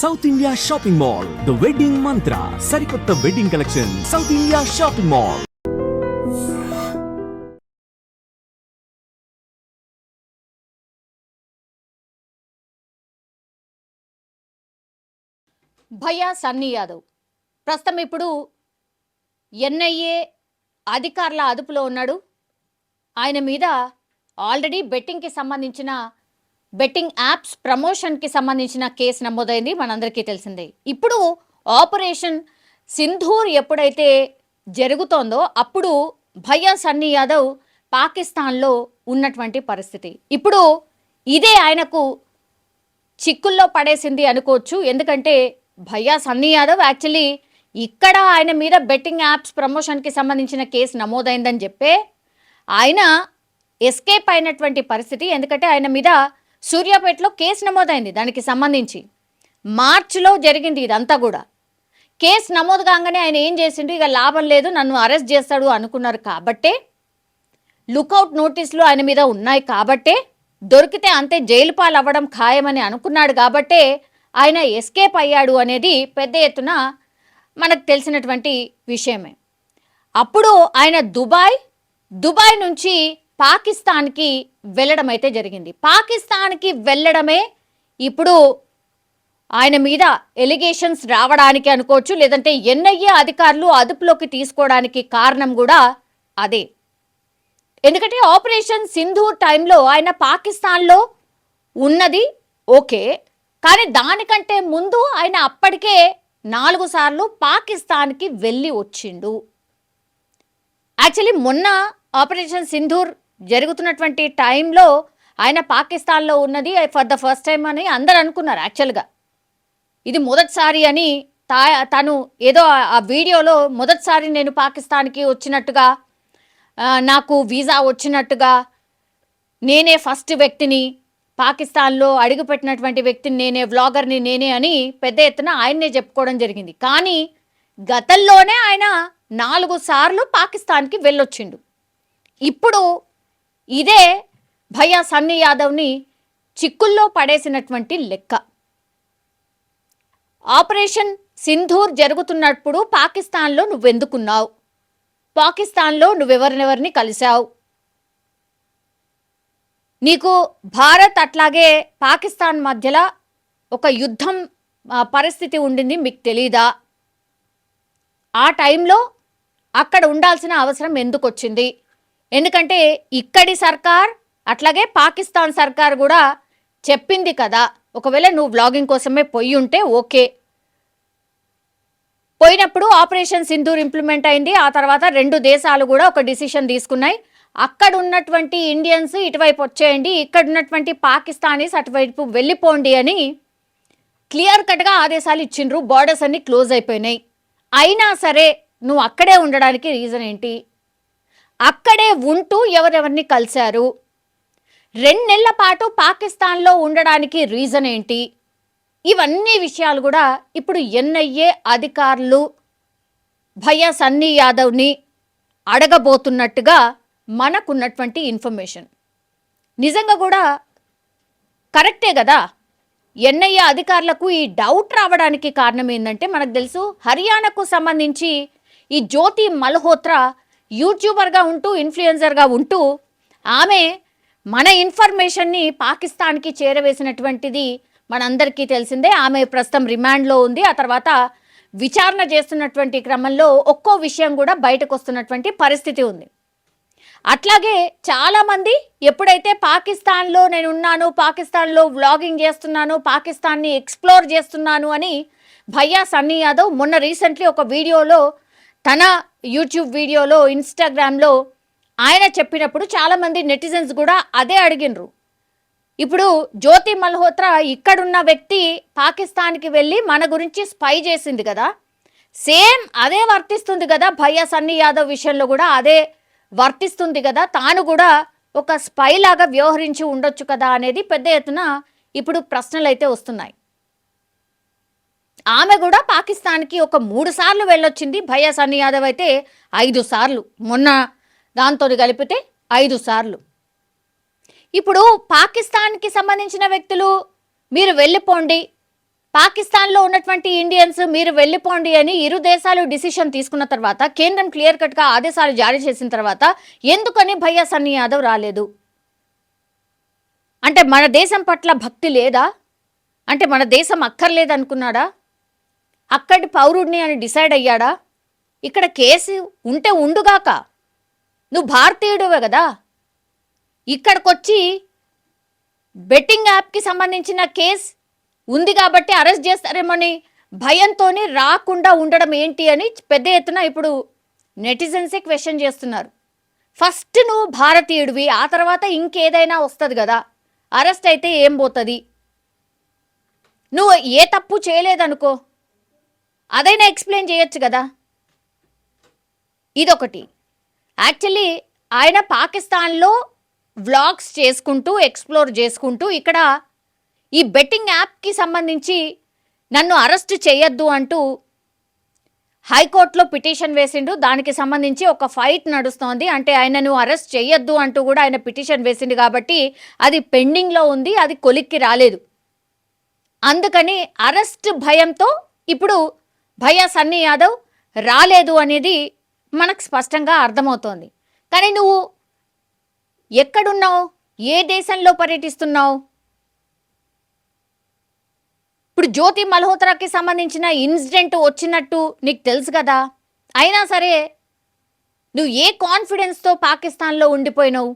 South India shopping mall the wedding Mantra సరికొత్త wedding collection South India shopping mall Bhayya Sunny Yadav ప్రస్తుతం ఇప్పుడు NIA అధికారుల అదుపులో ఉన్నాడు. ఆయన మీద ఆల్రెడీ బెట్టింగ్కి సంబంధించిన బెట్టింగ్ యాప్స్ ప్రమోషన్కి సంబంధించిన కేసు నమోదైంది. మనందరికీ తెలిసిందే. ఇప్పుడు ఆపరేషన్ సింధూర్ ఎప్పుడైతే జరుగుతోందో అప్పుడు భయ్యా సన్నీ యాదవ్ పాకిస్తాన్లో ఉన్నటువంటి పరిస్థితి. ఇప్పుడు ఇదే ఆయనకు చిక్కుల్లో పడేసింది అనుకోవచ్చు. ఎందుకంటే భయ్యా సన్నీ యాదవ్ యాక్చువల్లీ ఇక్కడ ఆయన మీద బెట్టింగ్ యాప్స్ ప్రమోషన్కి సంబంధించిన కేసు నమోదైందని చెప్పే ఆయన ఎస్కేప్ అయినటువంటి పరిస్థితి. ఎందుకంటే ఆయన మీద సూర్యాపేటలో కేసు నమోదైంది దానికి సంబంధించి. మార్చిలో జరిగింది ఇదంతా కూడా. కేసు నమోదు కాగానే ఆయన ఏం చేసిండు? ఇక లాభం లేదు నన్ను అరెస్ట్ చేస్తాడు అనుకున్నారు కాబట్టే లుకౌట్ నోటీసులు ఆయన మీద ఉన్నాయి కాబట్టే దొరికితే అంతే జైలు పాలు అవ్వడం ఖాయమని అనుకున్నాడు కాబట్టే ఆయన ఎస్కేప్ అయ్యాడు అనేది పెద్ద ఎత్తున మనకు తెలిసినటువంటి విషయమే. అప్పుడు ఆయన దుబాయ్ దుబాయ్ నుంచి పాకిస్తాన్కి వెళ్ళడం అయితే జరిగింది. పాకిస్తాన్కి వెళ్ళడమే ఇప్పుడు ఆయన మీద ఎలిగేషన్స్ రావడానికి అనుకోవచ్చు లేదంటే ఎన్ఐఏ అధికారులు అదుపులోకి తీసుకోవడానికి కారణం కూడా అదే. ఎందుకంటే ఆపరేషన్ సింధూర్ టైంలో ఆయన పాకిస్తాన్లో ఉన్నది ఓకే కానీ దానికంటే ముందు ఆయన అప్పటికే నాలుగు సార్లు పాకిస్తాన్కి వెళ్ళి వచ్చిండు. యాక్చువల్లీ మొన్న ఆపరేషన్ సింధూర్ జరుగుతున్నటువంటి టైంలో ఆయన పాకిస్తాన్లో ఉన్నది ఫర్ ద ఫస్ట్ టైం అని అందరు అనుకున్నారు యాక్చువల్గా ఇది మొదటిసారి అని తా తను ఏదో ఆ- వీడియోలో మొదటిసారి నేను పాకిస్తాన్కి వచ్చినట్టుగా నాకు వీసా వచ్చినట్టుగా నేనే ఫస్ట్ వ్యక్తిని పాకిస్తాన్లో అడుగుపెట్టినటువంటి వ్యక్తిని నేనే వ్లాగర్ని నేనే అని పెద్ద ఎత్తున ఆయన్నే చెప్పుకోవడం జరిగింది. కానీ గతంలోనే ఆయన నాలుగు సార్లు పాకిస్తాన్కి వెళ్ళొచ్చిండు. ఇప్పుడు ఇదే భయ సన్నీ యాదవ్ని చిక్కుల్లో పడేసినటువంటి లెక్క. ఆపరేషన్ సింధూర్ జరుగుతున్నప్పుడు పాకిస్తాన్లో నువ్వెందుకున్నావు? పాకిస్తాన్లో నువ్వెవరినెవరిని కలిశావు? నీకు భారత్ అట్లాగే పాకిస్తాన్ మధ్యలో ఒక యుద్ధం పరిస్థితి ఉండింది మీకు తెలీదా? ఆ టైంలో అక్కడ ఉండాల్సిన అవసరం ఎందుకు వచ్చింది ఎందుకంటే ఇక్కడి సర్కార్ అట్లాగే పాకిస్తాన్ సర్కార్ కూడా చెప్పింది కదా ఒకవేళ నువ్వు వ్లాగింగ్ కోసమే పొయ్యి ఉంటే ఓకే. పోయినప్పుడు ఆపరేషన్ సింధూర్ ఇంప్లిమెంట్ అయింది ఆ తర్వాత రెండు దేశాలు కూడా ఒక డిసిషన్ తీసుకున్నాయి. అక్కడ ఉన్నటువంటి ఇండియన్స్ ఇటువైపు వచ్చేయండి ఇక్కడ ఉన్నటువంటి పాకిస్తానీస్ అటువైపు వెళ్ళిపోండి అని క్లియర్ కట్గా ఆదేశాలు ఇచ్చిండ్రు బార్డర్స్ అన్ని క్లోజ్ అయిపోయినాయి. అయినా సరే నువ్వు అక్కడే ఉండడానికి రీజన్ ఏంటి? అక్కడే ఉంటూ ఎవరెవరిని కలిశారు? రెండు నెలల పాటు పాకిస్తాన్లో ఉండడానికి రీజన్ ఏంటి? ఇవన్నీ విషయాలు కూడా ఇప్పుడు ఎన్ఐఏ అధికారులు భయా సన్నీ యాదవ్ని అడగబోతున్నట్టుగా మనకున్నటువంటి ఇన్ఫర్మేషన్. నిజంగా కూడా కరెక్టే కదా? ఎన్ఐఏ అధికారులకు ఈ డౌట్ రావడానికి కారణం ఏంటంటే మనకు తెలుసు హర్యానాకు సంబంధించి ఈ జ్యోతి మల్హోత్రా యూట్యూబర్గా ఉంటూ ఇన్ఫ్లుయెన్సర్గా ఉంటూ ఆమె మన ఇన్ఫర్మేషన్ని పాకిస్తాన్కి చేరవేసినటువంటిది మనందరికీ తెలిసిందే. ఆమె ప్రస్తుతం రిమాండ్లో ఉంది. ఆ తర్వాత విచారణ చేస్తున్నటువంటి క్రమంలో ఒక్కో విషయం కూడా బయటకు వస్తున్నటువంటి పరిస్థితి ఉంది. అట్లాగే చాలామంది ఎప్పుడైతే పాకిస్తాన్లో నేను ఉన్నాను పాకిస్తాన్లో వ్లాగింగ్ చేస్తున్నాను పాకిస్తాన్ని ఎక్స్ప్లోర్ చేస్తున్నాను అని భయ్యా సన్నీ యాదవ్ మొన్న రీసెంట్లీ ఒక వీడియోలో తన యూట్యూబ్ వీడియోలో ఇన్స్టాగ్రామ్లో ఆయన చెప్పినప్పుడు చాలామంది నెటిజన్స్ కూడా అదే అడిగినరు. ఇప్పుడు జ్యోతి మల్హోత్రా ఇక్కడున్న వ్యక్తి పాకిస్తాన్కి వెళ్ళి మన గురించి స్పై చేసింది కదా. సేమ్ అదే వర్తిస్తుంది కదా భయ్యా సన్నీ యాదవ్ విషయంలో కూడా అదే వర్తిస్తుంది కదా. తాను కూడా ఒక స్పై లాగా వ్యవహరించి ఉండొచ్చు కదా అనేది పెద్ద ఎత్తున ఇప్పుడు ప్రశ్నలు అయితే వస్తున్నాయి. ఆమె కూడా పాకిస్తాన్కి ఒక మూడు సార్లు వెళ్ళొచ్చింది. భయ్యా సన్ని యాదవ్ అయితే ఐదు సార్లు. మొన్న దాంతో కలిపితే ఐదు సార్లు. ఇప్పుడు పాకిస్తాన్కి సంబంధించిన వ్యక్తులు మీరు వెళ్ళిపోండి. పాకిస్తాన్లో ఉన్నటువంటి ఇండియన్స్ మీరు వెళ్ళిపోండి అని ఇరు దేశాలు డిసిషన్ తీసుకున్న తర్వాత కేంద్రం క్లియర్ కట్గా ఆదేశాలు జారీ చేసిన తర్వాత ఎందుకని భయ్యా సన్ని యాదవ్ రాలేదు? అంటే మన దేశం పట్ల భక్తి లేదా? అంటే మన దేశం అక్కర్లేదనుకున్నాడా? అక్కడి పౌరుడిని అని డిసైడ్ అయ్యాడా? ఇక్కడ కేసు ఉంటే ఉండుగాక నువ్వు భారతీయుడివే కదా. ఇక్కడికొచ్చి బెట్టింగ్ యాప్కి సంబంధించిన కేస్ ఉంది కాబట్టి అరెస్ట్ చేస్తారేమని భయంతోనే రాకుండా ఉండడం ఏంటి అని పెద్ద ఎత్తున ఇప్పుడు నెటిజన్సే క్వశ్చన్ చేస్తున్నారు. ఫస్ట్ నువ్వు భారతీయుడివి ఆ తర్వాత ఇంకేదైనా వస్తుంది కదా. అరెస్ట్ అయితే ఏం పోతుంది? నువ్వు ఏ తప్పు చేయలేదనుకో. అదైనా ఎక్స్ప్లెయిన్ చేయొచ్చు కదా? ఇదొకటి. యాక్చువల్లీ ఆయన పాకిస్తాన్లో వ్లాగ్స్ చేసుకుంటూ ఎక్స్ప్లోర్ చేసుకుంటూ ఇక్కడ ఈ బెట్టింగ్ యాప్కి సంబంధించి నన్ను అరెస్ట్ చేయొద్దు అంటూ హైకోర్టులో పిటిషన్ వేసిండు. దానికి సంబంధించి ఒక ఫైట్ నడుస్తోంది. అంటే ఆయనను అరెస్ట్ చేయొద్దు అంటూ కూడా ఆయన పిటిషన్ వేసిండు కాబట్టి అది పెండింగ్లో ఉంది అది కొలిక్కి రాలేదు. అందుకని అరెస్ట్ భయంతో ఇప్పుడు భయ్యా సన్నీ యాదవ్ రాలేదు అనేది మనకు స్పష్టంగా అర్థమవుతోంది. కానీ నువ్వు ఎక్కడున్నావు? ఏ దేశంలో పర్యటిస్తున్నావు? ఇప్పుడు జ్యోతి మల్హోత్రాకి సంబంధించిన ఇన్సిడెంట్ వచ్చినట్టు నీకు తెలుసు కదా? అయినా సరే నువ్వు ఏ కాన్ఫిడెన్స్తో పాకిస్తాన్లో ఉండిపోయినావు?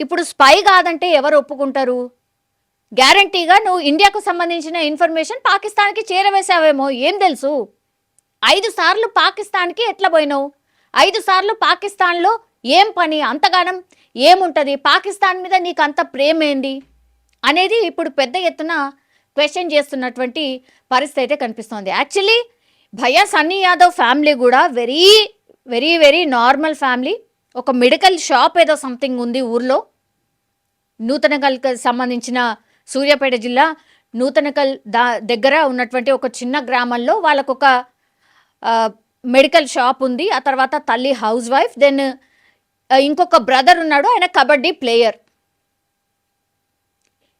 ఇప్పుడు స్పై కాదంటే ఎవరు ఒప్పుకుంటారు? గ్యారంటీగా నువ్వు ఇండియాకు సంబంధించిన ఇన్ఫర్మేషన్ పాకిస్తాన్కి చేరవేశావేమో ఏం తెలుసు? ఐదు సార్లు పాకిస్తాన్కి ఎట్లా పోయినావు? ఐదు సార్లు పాకిస్తాన్లో ఏం పని అంతగానం ఏముంటుంది? పాకిస్తాన్ మీద నీకు అంత ప్రేమ ఏంది? అనేది ఇప్పుడు పెద్ద ఎత్తున క్వశ్చన్ చేస్తున్నటువంటి పరిస్థితి అయితే కనిపిస్తోంది. యాక్చువల్లీ భయా సన్నీ యాదవ్ ఫ్యామిలీ కూడా very very very normal family. ఒక మెడికల్ షాప్ ఏదో సంథింగ్ ఉంది ఊర్లో. నూతనకల్కి సంబంధించిన సూర్యాపేట జిల్లా నూతనకల్ దా దగ్గర ఉన్నటువంటి ఒక చిన్న గ్రామంలో వాళ్ళకొక మెడికల్ షాప్ ఉంది. ఆ తర్వాత తల్లి హౌస్ వైఫ్. దెన్ ఇంకొక బ్రదర్ ఉన్నాడు. ఆయన కబడ్డీ ప్లేయర్.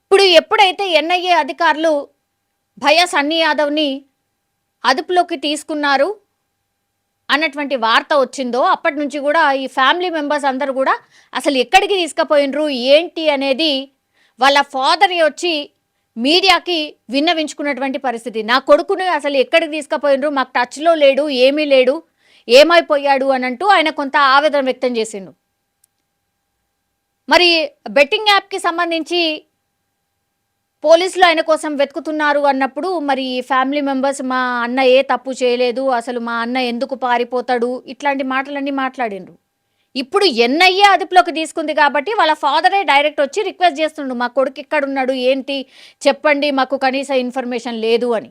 ఇప్పుడు ఎప్పుడైతే ఎన్ఐఏ అధికారులు భయ సన్నీ యాదవ్ని అదుపులోకి తీసుకున్నారు అన్నటువంటి వార్త వచ్చిందో అప్పటి నుంచి కూడా ఈ ఫ్యామిలీ మెంబర్స్ అందరూ కూడా అసలు ఎక్కడికి తీసుకుపోయినరు ఏంటి అనేది వాళ్ళ ఫాదర్ వచ్చి మీడియాకి విన్నవించుకున్నటువంటి పరిస్థితి. నా కొడుకుని అసలు ఎక్కడికి తీసుకుపోయినరు? మాకు టచ్లో లేడు ఏమీ లేడు ఏమైపోయాడు అని అంటూ ఆయన కొంత ఆవేదన వ్యక్తం చేసిండు. మరి బెట్టింగ్ యాప్కి సంబంధించి పోలీసులు ఆయన కోసం వెతుకుతున్నారు అన్నప్పుడు మరి ఫ్యామిలీ మెంబర్స్ మా అన్న ఏ తప్పు చేయలేదు అసలు మా అన్న ఎందుకు పారిపోతాడు? ఇట్లాంటి మాటలన్నీ మాట్లాడిండ్రు. ఇప్పుడు ఎన్ఐఏ అదుపులోకి తీసుకుంది కాబట్టి వాళ్ళ ఫాదరే డైరెక్ట్ వచ్చి రిక్వెస్ట్ చేస్తుండు మా కొడుకు ఇక్కడ ఉన్నాడు ఏంటి? చెప్పండి మాకు కనీస ఇన్ఫర్మేషన్ లేదు అని.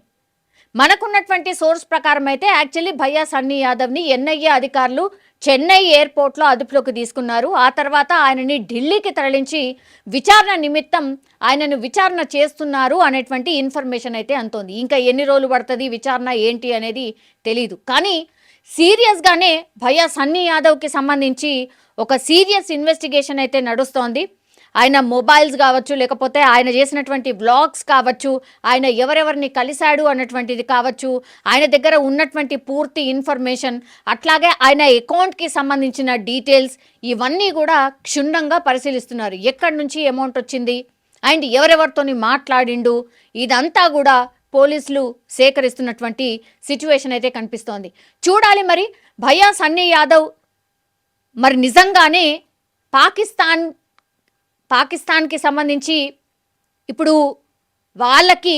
మనకున్నటువంటి సోర్స్ ప్రకారం అయితే యాక్చువల్లీ భయ్యా సన్నీ యాదవ్ని ఎన్ఐఏ అధికారులు చెన్నై ఎయిర్పోర్ట్లో అదుపులోకి తీసుకున్నారు. ఆ తర్వాత ఆయనని ఢిల్లీకి తరలించి విచారణ నిమిత్తం ఆయనను విచారణ చేస్తున్నారు అనేటువంటి ఇన్ఫర్మేషన్ అయితే అంతోంది. ఇంకా ఎన్ని రోజులు పడుతుంది విచారణ ఏంటి అనేది తెలీదు. కానీ సీరియస్గానే భయ్యా సన్నీ యాదవ్కి సంబంధించి ఒక సీరియస్ ఇన్వెస్టిగేషన్ అయితే నడుస్తోంది. ఆయన మొబైల్స్ కావచ్చు లేకపోతే ఆయన చేసినటువంటి వ్లాగ్స్ కావచ్చు ఆయన ఎవరెవరిని కలిశాడు అన్నటువంటిది కావచ్చు ఆయన దగ్గర ఉన్నటువంటి పూర్తి ఇన్ఫర్మేషన్ అట్లాగే ఆయన అకౌంట్కి సంబంధించిన డీటెయిల్స్ ఇవన్నీ కూడా క్షుణ్ణంగా పరిశీలిస్తున్నారు. ఎక్కడి నుంచి అమౌంట్ వచ్చింది? అండ్ ఎవరెవరితోని మాట్లాడిండు? ఇదంతా కూడా పోలీసులు సేకరిస్తున్నటువంటి సిచ్యువేషన్ అయితే కనిపిస్తోంది. చూడాలి మరి భయ్యా సన్నీ యాదవ్ మరి నిజంగానే పాకిస్తాన్ పాకిస్తాన్కి సంబంధించి ఇప్పుడు వాళ్ళకి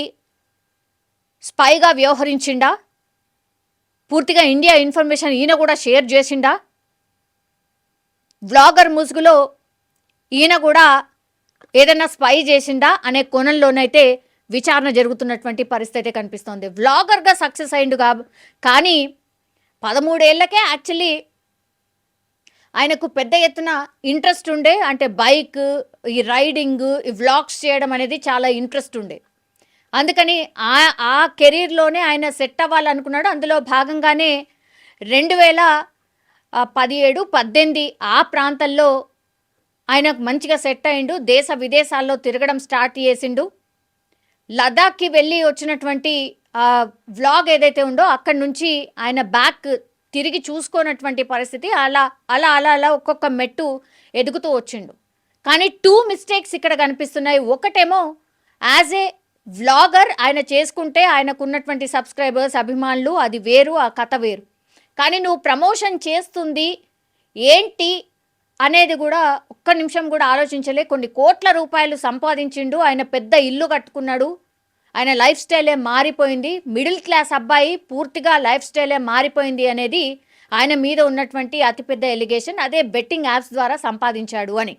స్పైగా వ్యవహరించిండా? పూర్తిగా ఇండియా ఇన్ఫర్మేషన్ ఈయన కూడా షేర్ చేసిండా? వ్లాగర్ ముసుగులో ఈయన కూడా ఏదైనా స్పై చేసిందా అనే కోణంలోనైతే విచారణ జరుగుతున్నటువంటి పరిస్థితి అయితే కనిపిస్తోంది. వ్లాగర్గా సక్సెస్ అయిండు కా కానీ పదమూడేళ్ళకే యాక్చువల్లీ ఆయనకు పెద్ద ఎత్తున ఇంట్రెస్ట్ ఉండే అంటే బైక్ ఈ రైడింగ్ ఈ వ్లాగ్స్ చేయడం అనేది చాలా ఇంట్రెస్ట్ ఉండే. అందుకని ఆ ఆ కెరీర్లోనే ఆయన సెట్ అవ్వాలనుకున్నాడు. అందులో భాగంగానే రెండు వేల పదిహేడు పద్దెనిమిది ఆ ప్రాంతంలో ఆయన మంచిగా సెట్ అయిండు. దేశ విదేశాల్లో తిరగడం స్టార్ట్ చేసిండు. లదాఖ్కి వెళ్ళి వచ్చినటువంటి ఆ వ్లాగ్ ఏదైతే ఉందో అక్కడి నుంచి ఆయన బ్యాక్ తిరిగి చూసుకోనటువంటి పరిస్థితి అలా అలా అలా అలా ఒక్కొక్క మెట్టు ఎదుగుతూ వచ్చిండు. కానీ టూ మిస్టేక్స్ ఇక్కడ కనిపిస్తున్నాయి. ఒకటేమో యాజ్ ఏ వ్లాగర్ ఆయన చేసుకుంటే ఆయనకున్నటువంటి సబ్స్క్రైబర్స్ అభిమానులు అది వేరు ఆ కథ వేరు. కానీ నువ్వు ప్రమోషన్ చేస్తుంది ఏంటి? అనేది కూడా ఒక్క నిమిషం కూడా ఆలోచించలే. కొన్ని కోట్ల రూపాయలు సంపాదించిండు. ఆయన పెద్ద ఇల్లు కట్టుకున్నాడు. ఆయన లైఫ్ స్టైలే మారిపోయింది. మిడిల్ క్లాస్ అబ్బాయి పూర్తిగా లైఫ్ స్టైలే మారిపోయింది అనేది ఆయన మీద ఉన్నటువంటి అతిపెద్ద ఎలిగేషన్. అదే బెట్టింగ్ యాప్స్ ద్వారా సంపాదించాడు అని.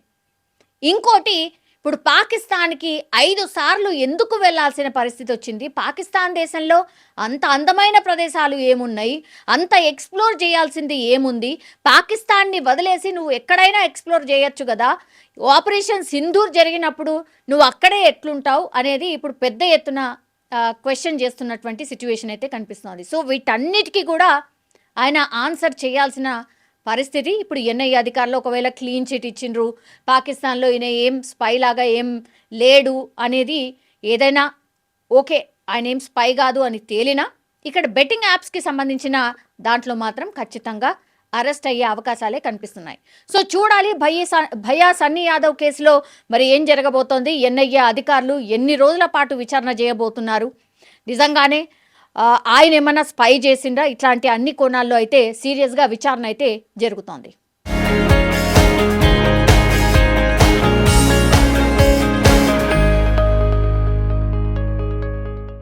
ఇంకోటి ఇప్పుడు పాకిస్తాన్కి ఐదు సార్లు ఎందుకు వెళ్ళాల్సిన పరిస్థితి వచ్చింది? పాకిస్తాన్ దేశంలో అంత అందమైన ప్రదేశాలు ఏమున్నాయి? అంత ఎక్స్ప్లోర్ చేయాల్సింది ఏముంది? పాకిస్తాన్ని వదిలేసి నువ్వు ఎక్కడైనా ఎక్స్ప్లోర్ చేయొచ్చు కదా? ఆపరేషన్ సింధూర్ జరిగినప్పుడు నువ్వు అక్కడే ఎట్లుంటావు? అనేది ఇప్పుడు పెద్ద ఎత్తున క్వశ్చన్ చేస్తున్నటువంటి సిచ్యువేషన్ అయితే కనిపిస్తోంది. సో వీటన్నిటికీ కూడా ఆయన ఆన్సర్ చేయాల్సిన పరిస్థితి. ఇప్పుడు ఎన్ఐఏ అధికారులు ఒకవేళ క్లీన్ చిట్ ఇచ్చిండ్రు పాకిస్తాన్లో ఈయన ఏం స్పై లాగా ఏం లేడు అనేది ఏదైనా ఓకే ఆయన ఏం స్పై కాదు అని తేలినా ఇక్కడ బెట్టింగ్ యాప్స్కి సంబంధించిన దాంట్లో మాత్రం ఖచ్చితంగా అరెస్ట్ అయ్యే అవకాశాలే కనిపిస్తున్నాయి. సో చూడాలి భయ స- భయ్యా సన్నీ యాదవ్ కేసులో మరి ఏం జరగబోతోంది? ఎన్ఐఏ అధికారులు ఎన్ని రోజుల పాటు విచారణ చేయబోతున్నారు? నిజంగానే ఆయన ఏమన్నా స్పై చేసిండా? ఇట్లాంటి అన్ని కోణాల్లో అయితే సీరియస్గా విచారణ అయితే జరుగుతోంది.